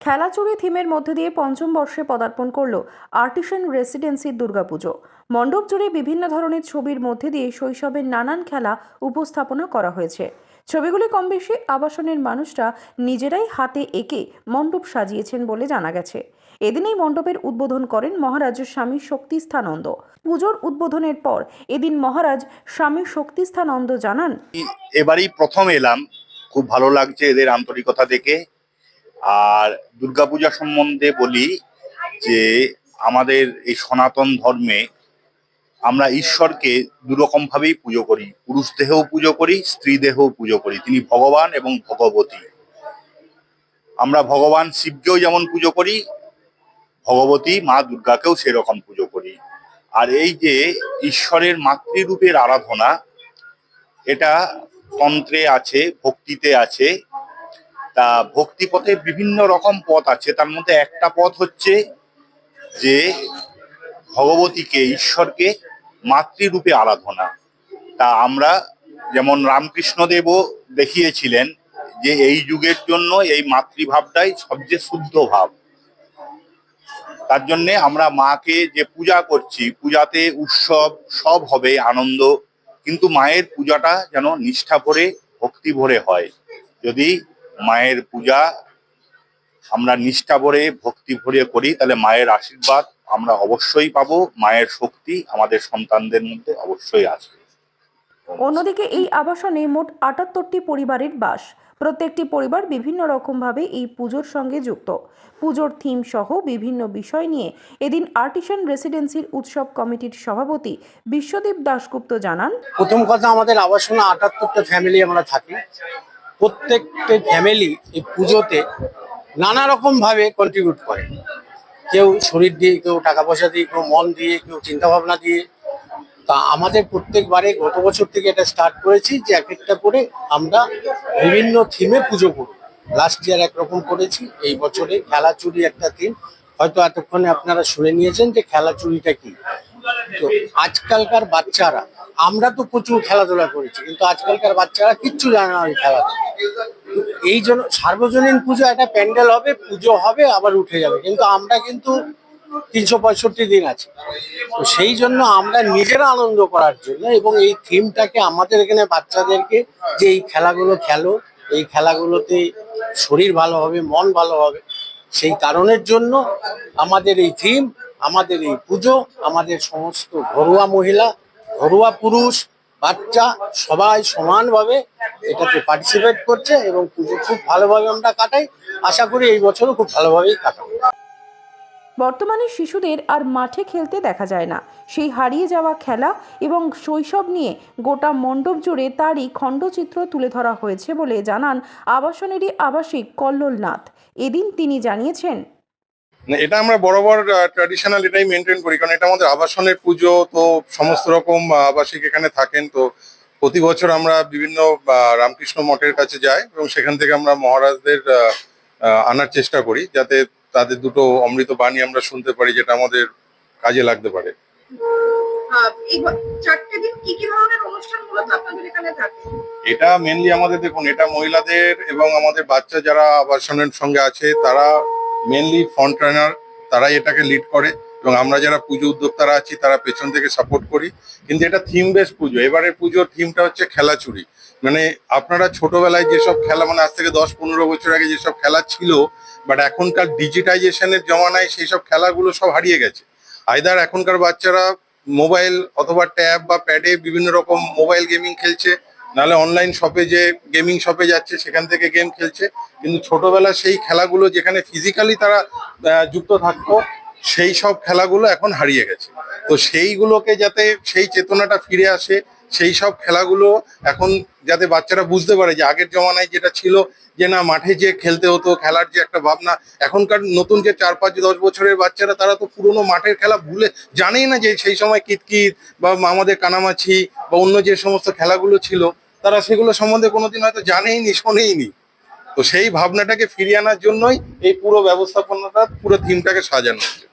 খেলাচুরি থিমের মধ্যে দিয়ে পঞ্চম বর্ষে পদার্পণ করল আর্টিসান রেসিডেন্সির দুর্গাপুজো। মণ্ডপ জুড়ে বিভিন্ন ধরনের ছবির মধ্যে দিয়ে শৈশবের নানান খেলা উপস্থাপনা করা হয়েছে। ছবিগুলি কম বেশি আবাসনের মানুষরা নিজেরাই হাতে এঁকে মণ্ডপ সাজিয়েছেন বলে জানা গেছে। এদিন এই মণ্ডপের উদ্বোধন করেন মহারাজ স্বামী শক্তিস্থানন্দ। পুজোর উদ্বোধনের পর এদিন মহারাজ স্বামী শক্তিস্থানন্দ জানান, এবারই প্রথম এলাম। খুব ভালো লাগছে এদের আন্তরিকতা দেখে। আর দুর্গাপূজা সম্বন্ধে বলি যে আমাদের এই সনাতন ধর্মে আমরা ঈশ্বরকে দুরকম ভাবেই পুজো করি। পুরুষ দেহেও পুজো করি, স্ত্রী দেহেও পুজো করি। তিনি ভগবান এবং ভগবতী। আমরা ভগবান শিবকেও যেমন পুজো করি, ভগবতী মা দুর্গাকেও সেরকম পুজো করি। আর এই যে ঈশ্বরের মাতৃরূপের আরাধনা, এটা তন্ত্রে আছে, ভক্তিতে আছে তা ভক্তি পথে বিভিন্ন রকম পথ আছে। তার মধ্যে একটা পথ হচ্ছে যে ভগবতীকে, ঈশ্বরকে মাতৃরূপে আরাধনা। তা আমরা যেমন রামকৃষ্ণদেবও দেখিয়েছিলেন যে এই যুগের জন্য এই মাতৃভাবটাই সবচেয়ে শুদ্ধ ভাব। তার জন্যে আমরা মাকে যে পূজা করছি, পূজাতে উৎসব সব হবে আনন্দ, কিন্তু মায়ের পূজাটা যেন নিষ্ঠা ভরে, ভক্তি ভরে হয়। যদি মায়ের পূজা আমরা নিষ্ঠা ভরে ভক্তি ভরে করি তাহলে মায়ের আশীর্বাদ আমরা অবশ্যই পাবো মায়ের শক্তি আমাদের সন্তানদের মধ্যে অবশ্যই আসবে। অন্যদিকে এই আবাসনে মোট আটাত্তরটি পরিবারের বাস। প্রত্যেকটি পরিবার বিভিন্ন রকমভাবে এই পুজোর সঙ্গে যুক্ত। পুজোর থিম সহ বিভিন্ন বিষয় নিয়ে এদিন আর্টিসান রেসিডেন্সির উৎসব কমিটির সভাপতি বিশ্বদীপ দাশগুপ্ত জানান প্রথম কথা আমাদের আবাসনে আটাত্তরটা ফ্যামিলি আমরা থাকি। প্রত্যেকটা ফ্যামিলি এই পুজোতে নানা রকম ভাবে কন্ট্রিবিউট করে। কেউ শরীর দিয়ে, কেউ টাকা পয়সা দিয়ে, কেউ মন দিয়ে, কেউ চিন্তা ভাবনা দিয়ে। তা আমাদের প্রত্যেকবারে গত বছর থেকে এটা স্টার্ট করেছি যে এক একটা করে আমরা বিভিন্ন থিমে পুজো করব। লাস্ট ইয়ার একরকম করেছি, এই বছরে খেলা চুরি একটা থিম হয়তো এতক্ষণে আপনারা শুনে নিয়েছেন যে খেলা চুরিটা কি। তো আজকালকার বাচ্চারা, আমরা তো প্রচুর খেলাধুলা করেছি, কিন্তু আজকালকার বাচ্চারা কিচ্ছু জানে না ওই খেলাধুলা এই জন্য সার্বজনীন পুজো, একটা প্যান্ডেল হবে, পুজো হবে, আবার উঠে যাবে। কিন্তু আমরা কিন্তু তিনশো পঁয়ষট্টি দিন আছে। তো সেই জন্য আমরা নিজেরা আনন্দ করার জন্য এবং এই থিমটাকে আমাদের এখানে বাচ্চাদেরকে যে এই খেলাগুলো খেলো, এই খেলাগুলোতে শরীর ভালো হবে, মন ভালো হবে, সেই কারণের জন্য আমাদের এই থিম আমাদের এই পুজো, আমাদের সমস্ত ঘরোয়া মহিলা, ঘরোয়া পুরুষ, বাচ্চা সবাই সমানভাবে এটাতে পার্টিসিপেট করছে এবং পুজো খুব ভালোভাবে আমরা কাটাই। আশা করি এই বছরও খুব ভালোভাবেই কাটাবো। বর্তমানে শিশুদের আর মাঠে খেলতে দেখা যায় না। সেই হারিয়ে যাওয়া খেলা এবং শৈশব নিয়ে গোটা মণ্ডপ জুড়ে তারই খণ্ডচিত্র তুলে ধরা হয়েছে বলে জানান আবাসনেরই আবাসিক কল্লোল নাথ এদিন তিনি জানিয়েছেন এটা আমরা বরাবর ট্র্যাডিশনাল এটাই মেনটেন করি কারণ এটা আমাদের আবাসনের পুজো তো সমস্ত রকম আবাসিক এখানে থাকেন তো প্রতি বছর আমরা বিভিন্ন রামকৃষ্ণ মঠের কাছে যাই এবং সেখান থেকে আমরা মহারাজদের আনার চেষ্টা করি যাতে তাদের দুটো অমৃত বাণী আমরা শুনতে পারি যেটা আমাদের কাজে লাগতে পারে। এটা মেনলি আমাদের দেখুন এটা মহিলাদের এবং আমাদের বাচ্চা যারা আবাসনের সঙ্গে আছে তারা মেনলি ফ্রন্ট রানার তারাই এটাকে লিড করে এবং আমরা যারা পুজো উদ্যোক্তারা আছি, তারা পেছন থেকে সাপোর্ট করি। কিন্তু এটা থিম বেস পুজো। এবারে পুজোর থিমটা হচ্ছে খেলা খেলাচুরি মানে আপনারা ছোটবেলায় যেসব খেলা মানে আজ থেকে দশ পনেরো বছর আগে যেসব খেলা ছিল বাট এখনকার ডিজিটাইজেশনের জমানায় সেই সব খেলাগুলো সব হারিয়ে গেছে। আইদার এখনকার বাচ্চারা মোবাইল অথবা ট্যাব বা প্যাডে বিভিন্ন রকম মোবাইল গেমিং খেলছে নাহলে অনলাইন শপে যে গেমিং শপে যাচ্ছে, সেখান থেকে গেম খেলছে। কিন্তু ছোটবেলা সেই খেলাগুলো যেখানে ফিজিক্যালি তারা যুক্ত থাকতো, সেই সব খেলাগুলো এখন হারিয়ে গেছে। তো সেইগুলোকে যাতে, সেই চেতনাটা ফিরে আসে, সেই সব খেলাগুলো এখন যাতে বাচ্চারা বুঝতে পারে যে আগের জমানায় যেটা ছিল, যে না, মাঠে যে খেলতে হতো, খেলার যে একটা ভাবনা, এখনকার নতুন যে চার পাঁচ দশ বছরের বাচ্চারা, তারা তো পুরোনো মাঠের খেলা ভুলে জানেই না যে সেই সময় কিতকিত বা আমাদের কানামাছি বা অন্য যে সমস্ত খেলাগুলো ছিল তারা সেগুলো সম্বন্ধে কোনোদিন হয়তো জানেইনি, শোনেইনি। তো সেই ভাবনাটাকে ফিরিয়ে আনার জন্যই এই পুরো ব্যবস্থাপনাটা, পুরো থিমটাকে সাজানো হচ্ছে